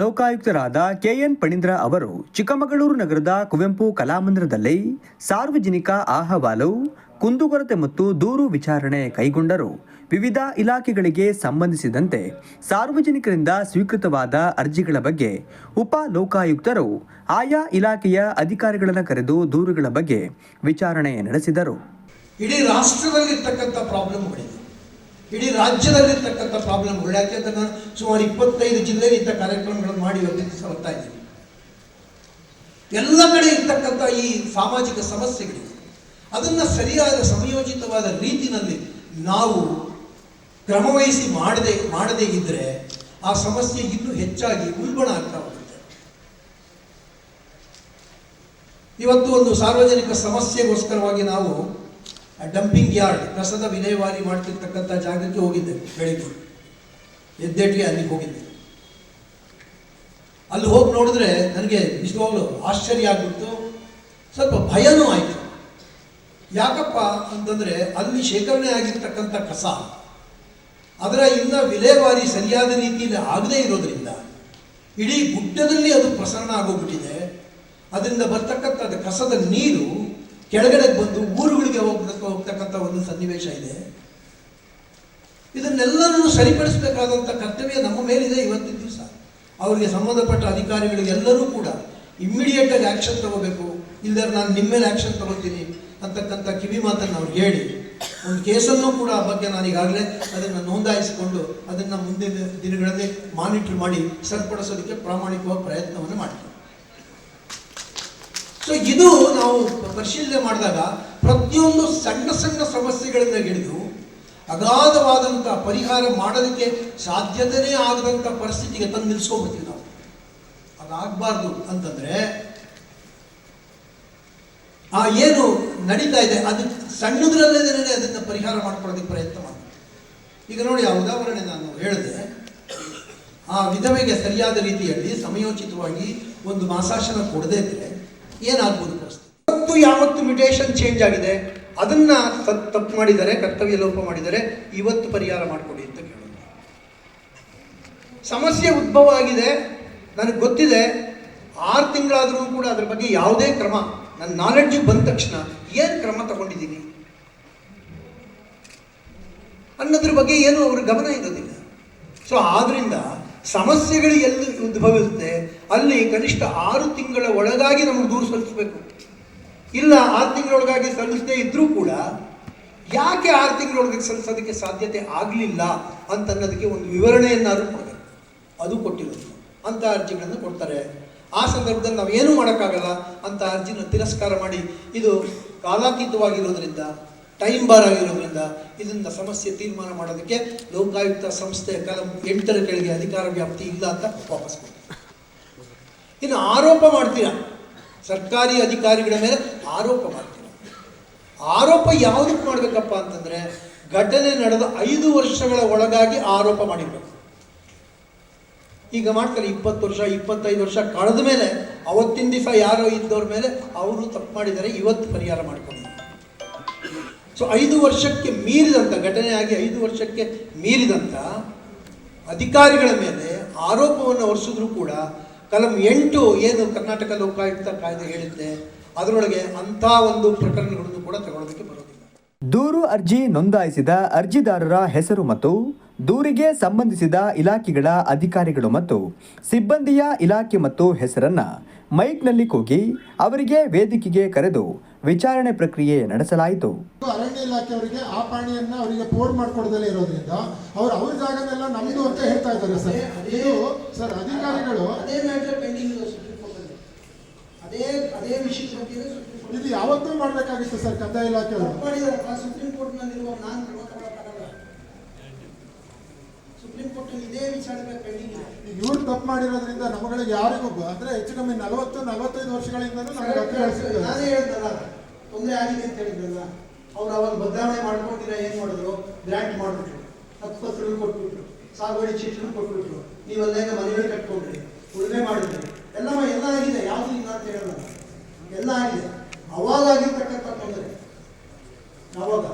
ಲೋಕಾಯುಕ್ತರಾದ K N Phanindra ಅವರು ಚಿಕ್ಕಮಗಳೂರು ನಗರದ ಕುವೆಂಪು ಕಲಾಮಂದಿರದಲ್ಲಿ ಸಾರ್ವಜನಿಕ ಅಹವಾಲು ಕುಂದುಕೊರತೆ ಮತ್ತು ದೂರು ವಿಚಾರಣೆ ಕೈಗೊಂಡರು. ವಿವಿಧ ಇಲಾಖೆಗಳಿಗೆ ಸಂಬಂಧಿಸಿದಂತೆ ಸಾರ್ವಜನಿಕರಿಂದ ಸ್ವೀಕೃತವಾದ ಅರ್ಜಿಗಳ ಬಗ್ಗೆ ಉಪ ಲೋಕಾಯುಕ್ತರು ಆಯಾ ಇಲಾಖೆಯ ಅಧಿಕಾರಿಗಳನ್ನು ಕರೆದು ದೂರುಗಳ ಬಗ್ಗೆ ವಿಚಾರಣೆ ನಡೆಸಿದರು. ಇಡೀ ಪ್ರಾಬ್ಲಮ್ಗಳಿದೆ ಇಡೀ ರಾಜ್ಯದಲ್ಲಿರ್ತಕ್ಕಂಥ ಪ್ರಾಬ್ಲಮ್ಗಳು ಯಾಕೆ ಅಂತ ನಾನು ಸುಮಾರು ಇಪ್ಪತ್ತೈದು ಜಿಲ್ಲೆಯಲ್ಲಿ ಇಂಥ ಕಾರ್ಯಕ್ರಮಗಳನ್ನು ಮಾಡಿ ಇವತ್ತಿನ ಬರ್ತಾ ಇದ್ದೀನಿ. ಎಲ್ಲ ಕಡೆ ಇರ್ತಕ್ಕಂಥ ಈ ಸಾಮಾಜಿಕ ಸಮಸ್ಯೆಗಳಿವೆ ಅದನ್ನು ಸರಿಯಾದ ಸಮಯೋಚಿತವಾದ ರೀತಿಯಲ್ಲಿ ನಾವು ಕ್ರಮವಹಿಸಿ ಮಾಡದೆ, ಮಾಡದೇ ಇದ್ದರೆ ಆ ಸಮಸ್ಯೆ ಇನ್ನೂ ಹೆಚ್ಚಾಗಿ ಉಲ್ಬಣ ಆಗ್ತಾ ಹೋಗುತ್ತೆ. ಇವತ್ತು ಒಂದು ಸಾರ್ವಜನಿಕ ಸಮಸ್ಯೆಗೋಸ್ಕರವಾಗಿ ನಾವು ಡಂಪಿಂಗ್ ಯಾರ್ಡ್ ಕಸದ ವಿಲೇವಾರಿ ಮಾಡ್ತಿರ್ತಕ್ಕಂಥ ಜಾಗಕ್ಕೆ ಹೋಗಿದ್ದೆ, ಬೆಳಿಗ್ಗೆ. ಎದ್ದೇಟಿಗೆ ಅಲ್ಲಿಗೆ ಹೋಗಿದ್ದೆ. ಅಲ್ಲಿ ಹೋಗಿ ನೋಡಿದ್ರೆ ನನಗೆ ನಿಜವಾಗ್ಲೂ ಆಶ್ಚರ್ಯ ಆಗ್ಬಿಡ್ತು. ಸ್ವಲ್ಪ ಭಯನೂ ಆಯಿತು. ಯಾಕಪ್ಪ ಅಂತಂದರೆ ಅಲ್ಲಿ ಶೇಖರಣೆ ಆಗಿರ್ತಕ್ಕಂಥ ಕಸ, ಅದರ ಇನ್ನ ವಿಲೇವಾರಿ ಸರಿಯಾದ ರೀತಿಯಲ್ಲಿ ಆಗದೇ ಇರೋದ್ರಿಂದ ಇಡೀ ಗುಡ್ಡದಲ್ಲಿ ಅದು ಪ್ರಸರಣ ಆಗೋಗ್ಬಿಟ್ಟಿದೆ. ಅದರಿಂದ ಬರ್ತಕ್ಕಂಥ ಕಸದ ನೀರು ಕೆಳಗಡೆ ಬಂದು ಒಂದು ಸನ್ನಿವೇಶ ಇದೆ ಇದನ್ನೆಲ್ಲರನ್ನು ಸರಿಪಡಿಸಬೇಕಾದಂಥ ಕರ್ತವ್ಯ ನಮ್ಮ ಮೇಲಿದೆ ಇವತ್ತಿನ ದಿವಸ. ಅವರಿಗೆ ಸಂಬಂಧಪಟ್ಟ ಅಧಿಕಾರಿಗಳಿಗೆ ಎಲ್ಲರೂ ಕೂಡ ಇಮ್ಮಿಡಿಯೇಟ್ ಆಗಿ ಆಕ್ಷನ್ ತಗೋಬೇಕು. ಇಲ್ಲದ್ರೆ ನಾನು ನಿಮ್ಮ ಮೇಲೆ ಆಕ್ಷನ್ ತಗೋತೀನಿ ಅಂತಕ್ಕಂಥ ಕಿವಿ ಮಾತನ್ನು ಅವ್ರಿಗೆ ಹೇಳಿ. ಒಂದು ಕೇಸನ್ನು ಕೂಡ ಆ ಬಗ್ಗೆ ನಾನು ಈಗಾಗಲೇ ಅದನ್ನು ನೋಂದಾಯಿಸಿಕೊಂಡು ಅದನ್ನು ಮುಂದಿನ ದಿನಗಳಲ್ಲಿ ಮಾನಿಟರ್ ಮಾಡಿ ಸರಿಪಡಿಸೋದಕ್ಕೆ ಪ್ರಾಮಾಣಿಕವಾಗಿ ಪ್ರಯತ್ನವನ್ನು ಮಾಡ್ತೀನಿ ಸೊ ಇದು ನಾವು ಪರಿಶೀಲನೆ ಮಾಡಿದಾಗ ಪ್ರತಿಯೊಂದು ಸಣ್ಣ ಸಣ್ಣ ಸಮಸ್ಯೆಗಳಿಂದ ಹಿಡಿದು ಅಗಾಧವಾದಂಥ ಪರಿಹಾರ ಮಾಡೋದಕ್ಕೆ ಸಾಧ್ಯತೆಯೇ ಆಗದಂಥ ಪರಿಸ್ಥಿತಿಗೆ ತಂದು ನಿಲ್ಲಿಸ್ಕೊಂಡ್ಬಿಡ್ತೀವಿ ನಾವು. ಅದಾಗಬಾರ್ದು ಅಂತಂದ್ರೆ ಆ ಏನು ನಡೀತಾ ಇದೆ, ಅದು ಸಣ್ಣದ್ರಲ್ಲೇ ಅದನ್ನು ಪರಿಹಾರ ಮಾಡ್ಕೊಳ್ಳೋದಕ್ಕೆ ಪ್ರಯತ್ನ ಮಾಡಿ ಈಗ ನೋಡಿ, ಆ ಉದಾಹರಣೆ ನಾನು ಹೇಳಿದೆ. ಆ ವಿಧವೆಗೆ ಸರಿಯಾದ ರೀತಿಯಲ್ಲಿ ಸಮಯೋಚಿತವಾಗಿ ಒಂದು ಮಾಸಾಶನ ಕೊಡದೇ ಇದ್ರೆ ಏನಾಗ್ಬೋದು? ಯಾವತ್ತು ಮ್ಯುಟೇಷನ್ ಚೇಂಜ್ ಆಗಿದೆ, ಅದನ್ನ ತಪ್ಪು ಮಾಡಿದರೆ ಕರ್ತವ್ಯ ಲೋಪ ಮಾಡಿದರೆ ಇವತ್ತು ಪರಿಹಾರ ಮಾಡಿಕೊಡಿ ಅಂತ ಕೇಳೋದು. ಸಮಸ್ಯೆ ಉದ್ಭವ ಆಗಿದೆ, ನನಗೆ ಗೊತ್ತಿದೆ, ಆರು ತಿಂಗಳಾದರೂ ಕೂಡ ಅದ್ರ ಬಗ್ಗೆ ಯಾವುದೇ ಕ್ರಮ ನನ್ನ ನಾಲೆಡ್ಜಿಗೆ ಬಂದ ತಕ್ಷಣ ಏನು ಕ್ರಮ ತಗೊಂಡಿದ್ದೀನಿ? ಅನ್ನೋದ್ರ ಬಗ್ಗೆ ಏನು ಅವ್ರ ಗಮನ ಇರೋದಿಲ್ಲ. ಸೊ ಆದ್ದರಿಂದ ಸಮಸ್ಯೆಗಳು ಎಲ್ಲಿ ಉದ್ಭವಿಸುತ್ತೆ ಅಲ್ಲಿ ಕನಿಷ್ಠ ಆರು ತಿಂಗಳ ಒಳಗಾಗಿ ನಮಗೆ ದೂರು ಸಲ್ಲಿಸಬೇಕು. ಇಲ್ಲ, ಆರು ತಿಂಗಳೊಳಗಾಗಿ ಸಲ್ಲಿಸದೇ ಇದ್ರೂ ಕೂಡ ಯಾಕೆ ಆರು ತಿಂಗಳೊಳಗೆ ಸಲ್ಲಿಸೋದಕ್ಕೆ ಸಾಧ್ಯತೆ ಆಗಲಿಲ್ಲ ಅಂತ ಅನ್ನೋದಕ್ಕೆ ಒಂದು ವಿವರಣೆಯನ್ನಾದರೂ ಕೊಡಬೇಕು. ಅದು ಕೊಟ್ಟಿರೋದು. ಅಂತ ಅರ್ಜಿಗಳನ್ನು ಕೊಡ್ತಾರೆ. ಆ ಸಂದರ್ಭದಲ್ಲಿ ನಾವು ಏನೂ ಮಾಡೋಕ್ಕಾಗಲ್ಲ ಅಂತ ಅರ್ಜಿನ ತಿರಸ್ಕಾರ ಮಾಡಿ, ಇದು ಕಾಲಾತೀತವಾಗಿರೋದ್ರಿಂದ, ಟೈಮ್ ಬಾರ್ ಆಗಿರೋದ್ರಿಂದ ಇದನ್ನು ಸಮಸ್ಯೆ ತೀರ್ಮಾನ ಮಾಡೋದಕ್ಕೆ ಲೋಕಾಯುಕ್ತ ಸಂಸ್ಥೆ ಕಲಂ ಎಂಟರ ಕೆಳಗೆ ಅಧಿಕಾರ ವ್ಯಾಪ್ತಿ ಇಲ್ಲ ಅಂತ ವಾಪಸ್ ಕೊಡ್ತೀವಿ ಇನ್ನು ಆರೋಪ ಮಾಡ್ತೀರಾ? ಸರ್ಕಾರಿ ಅಧಿಕಾರಿಗಳ ಮೇಲೆ ಆರೋಪ ಮಾಡ್ತೀವಿ. ಆರೋಪ ಯಾವುದಕ್ಕೆ ಮಾಡಬೇಕಪ್ಪ ಅಂತಂದರೆ ಘಟನೆ ನಡೆದ ಐದು ವರ್ಷಗಳ ಒಳಗಾಗಿ ಆರೋಪ ಮಾಡಿರಬೇಕು. ಈಗ ಮಾಡ್ತಾರೆ, ಇಪ್ಪತ್ತು ವರ್ಷ, ಇಪ್ಪತ್ತೈದು ವರ್ಷ ಕಳೆದ ಮೇಲೆ, ಅವತ್ತಿನ ದಿವಸ ಯಾರೋ ಇದ್ದವ್ರ ಮೇಲೆ ಅವರು ತಪ್ಪು ಮಾಡಿದರೆ ಇವತ್ತು ಪರಿಹಾರ ಮಾಡ್ಕೊಂಡಿದ್ದಾರೆ. ಸೊ ಐದು ವರ್ಷಕ್ಕೆ ಮೀರಿದಂಥ ಘಟನೆ ಆಗಿ ಐದು ವರ್ಷಕ್ಕೆ ಮೀರಿದಂಥ ಅಧಿಕಾರಿಗಳ ಮೇಲೆ ಆರೋಪವನ್ನು ಹೊರಿಸಿದ್ರು ಕೂಡ ಕಲಂ ಎಂಟು ಏನು ಕರ್ನಾಟಕ ಲೋಕಾಯುಕ್ತ ಕಾಯ್ದೆ ಹೇಳಿದ್ದೆ, ಅದರೊಳಗೆ ಅಂಥ ಒಂದು ಪ್ರಕರಣಗಳನ್ನು ಕೂಡ ತಗೊಳ್ಳೋದಕ್ಕೆ ಬರೋದಿಲ್ಲ. ದೂರು ಅರ್ಜಿ ನೋಂದಾಯಿಸಿದ ಅರ್ಜಿದಾರರ ಹೆಸರು ಮತ್ತು ದೂರಿಗೆ ಸಂಬಂಧಿಸಿದ ಇಲಾಖೆಗಳ ಅಧಿಕಾರಿಗಳು ಮತ್ತು ಸಿಬ್ಬಂದಿಯ ಇಲಾಖೆ ಮತ್ತು ಹೆಸರನ್ನ ಮೈಕ್ನಲ್ಲಿ ಕೂಗಿ ಅವರಿಗೆ ವೇದಿಕೆಗೆ ಕರೆದು ವಿಚಾರಣೆ ಪ್ರಕ್ರಿಯೆ ನಡೆಸಲಾಯಿತು. ಅರಣ್ಯ ಇಲಾಖೆಯವರಿಗೆ ಆ ಪಾಣಿಯನ್ನ ಅವರಿಗೆ ಪೋರ್ ಮಾಡ್ಕೊಡದಲ್ಲೇ ಇರೋದ್ರಿಂದ ಅವ್ರು ಅವ್ರ ಜಾಗದೆಲ್ಲ ನಮ್ದು ಅಂತ ಹೇಳ್ತಾ ಇದ್ದಾರೆ ಸರ್. ಇದು ಸರ್ ಅಧಿಕಾರಿಗಳು ಅದೇ ಮ್ಯಾಟರ್ ಪೆಂಡಿಂಗ್ ಅದೇ ಅದೇ ವಿಷಯದ ಬಗ್ಗೆ ಇದು ಯಾವತ್ತೂ ಮಾಡ್ಬೇಕಾಗಿತ್ತು ಸರ್ ಕಂದಾಯ ಇಲಾಖೆಯವರು? ಸುಪ್ರೀಂ ಕೋರ್ಟ್ನಲ್ಲಿರುವ ನಾನು ಕ್ರಮ ತಗೊಳಕ್ಕಾಗಲ್ಲ ಸುಪ್ರೀಂ ಕೋರ್ಟಲ್ಲಿ ಇದೇ ವಿಚಾರದ ಪೆಂಡಿಂಗ್ ಇದೆ. ಇವ್ರು ತಪ್ಪು ಮಾಡಿರೋದ್ರಿಂದ ನಮ್ಮಗಳಿಗೆ ಯಾರಿಗೂ ಅಂದ್ರೆ ಹೆಚ್ಚು ಕಮ್ಮಿ ನಲವತ್ತು ನಲವತ್ತೈದು ವರ್ಷಗಳಿಂದ ನಾನೇ ಹೇಳ್ದಲ್ಲ ತೊಂದರೆ ಆಗಿದೆ ಅಂತ ಹೇಳಿದ್ರಲ್ಲ ಅವ್ರು ಅವಾಗ ಬದಲಾವಣೆ ಮಾಡ್ಕೊಂಡಿರ ಏನ್ ಮಾಡಿದ್ರು? ಗ್ರಾಂಟ್ ಮಾಡಿಬಿಟ್ರು. ಹತ್ತು ಪತ್ರಗಳು ಕೊಟ್ಬಿಟ್ರು. ಸಾಗುವಳಿ ಚೀಟಿಗಳು ಕೊಟ್ಬಿಟ್ರು. ನೀವಲ್ಲೇ ಮನೆಯಲ್ಲಿ ಕಟ್ಕೊಂಡ್ರಿ ಉಳುಮೆ ಮಾಡಿದ್ರಿ ಎಲ್ಲ ಮಾ- ಎಲ್ಲ ಆಗಿದೆ ಯಾವುದು ಇಲ್ಲ ಅಂತ ಹೇಳಲ್ಲ ಎಲ್ಲ ಆಗಿದೆ ಅವಾಗ ಆಗಿರ್ತಕ್ಕಂಥ ತೊಂದರೆ ಅವಾಗ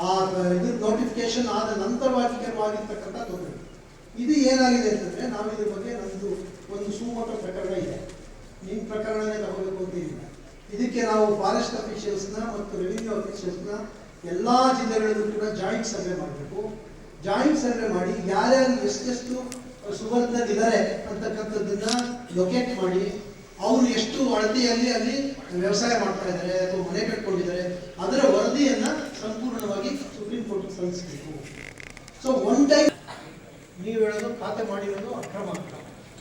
ಆ ಇದು ನೋಟಿಫಿಕೇಶನ್ ಆದ ನಂತರವಾಗಿ ಆಗಿರ್ತಕ್ಕಂಥ ತೊಂದರೆ ಇದು ನಾವು ಇದ್ರ ಬಗ್ಗೆ ನನ್ನದು ಒಂದು ಸುಮೋಟ ಪ್ರಕರಣ ಇದೆ. ನಿಮ್ಮ ಪ್ರಕರಣನೇ ತಗೋಬೇಕು ಅಂತ ಇದಕ್ಕೆ ನಾವು ಫಾರೆಸ್ಟ್ ಅಫಿಷಿಯಲ್ಸ್ನ ಮತ್ತು ರೆವಿನ್ಯೂ ಅಫಿಷಿಯಲ್ಸ್ನ ಎಲ್ಲ ಜಿಲ್ಲೆಗಳಲ್ಲೂ ಕೂಡ ಜಾಯಿಂಟ್ ಸರ್ವೆ ಮಾಡಬೇಕು. ಜಾಯಿಂಟ್ ಸರ್ವೆ ಮಾಡಿ ಯಾರ್ಯಾರು ಎಷ್ಟೆಷ್ಟು ಸುವರ್ಣದಿದ್ದಾರೆ ಅಂತಕ್ಕಂಥದ್ದನ್ನ ಲೊಕೇಟ್ ಮಾಡಿ. ಅವರು ಎಷ್ಟು ಅಳತೆಯಲ್ಲಿ ಅಲ್ಲಿ ವ್ಯವಸಾಯ ಮಾಡ್ತಾ ಇದ್ದಾರೆ ಅಥವಾ ಮನೆ ಕಟ್ಕೊಂಡಿದ್ದಾರೆ, ಅದರ ವರದಿಯನ್ನ ಸಂಪೂರ್ಣವಾಗಿ ಸುಪ್ರೀಂ ಕೋರ್ಟ್ ಸಲ್ಲಿಸಬೇಕು. ಸೊ ಒನ್ ಟೈಮ್ ನೀವು ಹೇಳೋದು ಖಾತೆ ಮಾಡಿರೋದು ಅಕ್ರಮ ಅಂತ.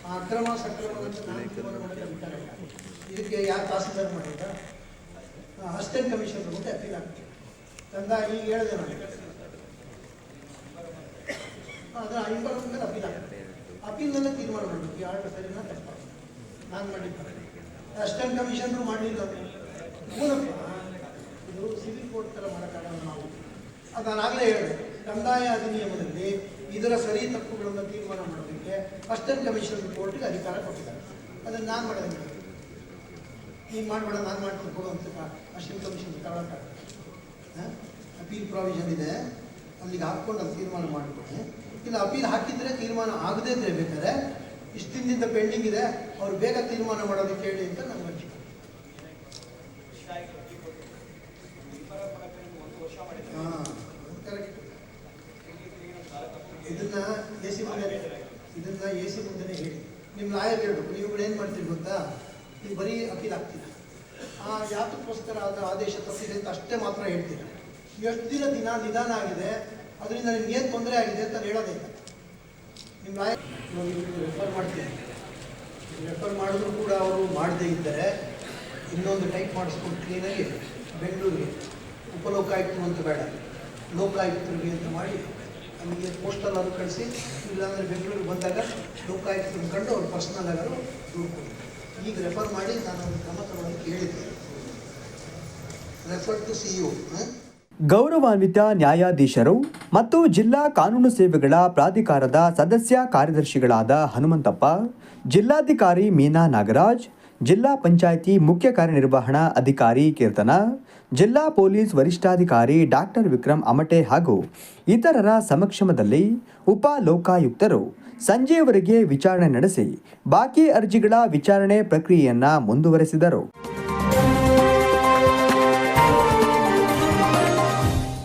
ಆ ಅಕ್ರಮ ಸಕ್ರಮ ಅಂತ ನಾನು ತೀರ್ಮಾನ ಮಾಡೋಕ್ಕೆ ಅಧಿಕಾರ ಇಲ್ಲ. ಇದಕ್ಕೆ ಯಾರು ತಹಸೀಲ್ದಾರ್ ಮಾಡಿದ್ದ? ಅಸಿಸ್ಟೆಂಟ್ ಕಮಿಷನರ್ ಮುಂದೆ ಅಪೀಲ್ ಆಗ್ತದೆ ತಂದ ಈಗ ಹೇಳಿದೆ ನಾನು. ಅದರ ಇನ್ಫಾರ್ಮ್ ಮೇಲೆ ಅಪೀಲ್ ಆಗ್ತದೆ ಅಪೀಲ್ನಲ್ಲೇ ತೀರ್ಮಾನ ಮಾಡಬೇಕು. ಆರ್ಡರ್ ಸರಿನಾ ತಪ್ಪ? ನಾನು ಮಾಡಿದ್ದೆ ಅಸಿಸ್ಟೆಂಟ್ ಕಮಿಷನರು ಮಾಡಲಿಲ್ಲ ಇದು ಸಿವಿಲ್ ಕೋರ್ಟ್ ಥರ ಮಾಡೋಕ್ಕಾಗಲ್ಲ ನಾವು. ಅದು ನಾನು ಆಗಲೇ ಹೇಳಿದೆ ಕಂದಾಯ ಅಧಿನಿಯಮದಲ್ಲಿ ಇದರ ಸರಿ ತಪ್ಪುಗಳನ್ನು ತೀರ್ಮಾನ ಮಾಡೋದಕ್ಕೆ ಅಸಿಸ್ಟೆಂಟ್ ಕಮಿಷನ್ ಕೋರ್ಟ್ಗೆ ಅಧಿಕಾರ ಕೊಟ್ಟಿದ್ದಾರೆ. ಅದನ್ನು ನಾನು ಮಾಡೋದಿಲ್ಲ ನೀನು ಮಾಡಬೇಡ ನಾನು ಮಾಡ್ಕೊಂಡು ಕೊಡುವಂಥ ಅಸಿಸ್ಟೆಂಟ್ ಕಮಿಷನ್ ತಗೊಳಕ ಅಪೀಲ್ ಪ್ರಾವಿಷನ್ ಇದೆ. ಅಲ್ಲಿಗೆ ಹಾಕ್ಕೊಂಡು ಅದು ತೀರ್ಮಾನ ಮಾಡಿಕೊಡಿ ಇಲ್ಲ, ಅಪೀಲ್ ಹಾಕಿದ್ರೆ ತೀರ್ಮಾನ ಆಗದೇ ಇದ್ರೆ ಬೇಕಾದ್ರೆ ಇಷ್ಟು ಪೆಂಡಿಂಗ್ ಇದೆ. ಅವ್ರು ಬೇಗ ತೀರ್ಮಾನ ಮಾಡೋದಕ್ಕೆ ಹೇಳಿ ಅಂತ ನನ್ನ ಇದನ್ನ ಎ ಸಿ ಮುಂದೆ ಇದನ್ನ ಎ ಸಿ ಮುಂದೆನೇ ಹೇಳಿ. ನಿಮ್ಮ ಲಾಯರ್ ಹೇಳ್ಬೇಕು, ನೀವುಗಳು ಏನು ಮಾಡ್ತೀರಿ ಗೊತ್ತಾ? ನೀವು ಬರೀ ಅಪೀಲ್ ಆಗ್ತೀರ ಆ ಯಾತಕ್ಕೋಸ್ಕರ ಆದ ಆದೇಶ ತಪ್ಪಿದೆ ಅಂತ ಅಷ್ಟೇ ಮಾತ್ರ ಹೇಳ್ತೀರ? ಎಷ್ಟು ದಿನ ದಿನ ನಿಧಾನ ಆಗಿದೆ, ಅದರಿಂದ ನಿಮ್ಗೆ ಏನು ತೊಂದರೆ ಆಗಿದೆ ಅಂತ ಹೇಳೋದೇ ನಿಮ್ಮ ಲಾಯರ್ ರೆಫರ್ ಮಾಡ್ತೀನಿ ರೆಫರ್ ಮಾಡಿದ್ರು ಕೂಡ ಅವರು ಮಾಡದೇ ಇದ್ದರೆ ಇನ್ನೊಂದು ಟೈಪ್ ಮಾಡಿಸ್ಕೊಂಡು ಕ್ಲೀನಾಗಿ ಬೆಂಗಳೂರಿಗೆ, ಉಪಲೋಕಾಯುಕ್ತರು ಅಂತ ಬೇಡ, ಲೋಕಾಯುಕ್ತರಿಗೆ ಅಂತ ಮಾಡಿ ಪೋಸ್ಟಲ್ ಅದು ಕಳಿಸಿ, ಇಲ್ಲಾಂದರೆ ಬೆಂಗಳೂರಿಗೆ ಬಂದಾಗ ಲೋಕಾಯುಕ್ತ ಕಂಡು ಅವ್ರು ಪರ್ಸ್ನಲ್ ಆಗಾರು ದುಡ್ಡು ಕೊಡಿ ಈಗ ರೆಫರ್ ಮಾಡಿ ನಾನು ಕ್ರಮ ತಗೊಂಡು ಕೇಳಿದ್ದೆ. ರೆಫರ್ ಟು ಸಿ ಯು ಗೌರವಾನ್ವಿತ ನ್ಯಾಯಾಧೀಶರು ಮತ್ತು ಜಿಲ್ಲಾ ಕಾನೂನು ಸೇವೆಗಳ ಪ್ರಾಧಿಕಾರದ ಸದಸ್ಯ ಕಾರ್ಯದರ್ಶಿಗಳಾದ ಹನುಮಂತಪ್ಪ, ಜಿಲ್ಲಾಧಿಕಾರಿ ಮೀನಾ ನಾಗರಾಜ್, ಜಿಲ್ಲಾ ಪಂಚಾಯಿತಿ ಮುಖ್ಯ ಕಾರ್ಯನಿರ್ವಹಣಾ ಅಧಿಕಾರಿ ಕೀರ್ತನ ಜಿಲ್ಲಾ ಪೊಲೀಸ್ ವರಿಷ್ಠಾಧಿಕಾರಿ ಡಾಕ್ಟರ್ ವಿಕ್ರಮ್ ಅಮಟೆ ಹಾಗೂ ಇತರರ ಸಮಕ್ಷಮದಲ್ಲಿ ಉಪ ಲೋಕಾಯುಕ್ತರು ಸಂಜೆಯವರೆಗೆ ವಿಚಾರಣೆ ನಡೆಸಿ ಬಾಕಿ ಅರ್ಜಿಗಳ ವಿಚಾರಣೆ ಪ್ರಕ್ರಿಯೆಯನ್ನ ಮುಂದುವರೆಸಿದರು.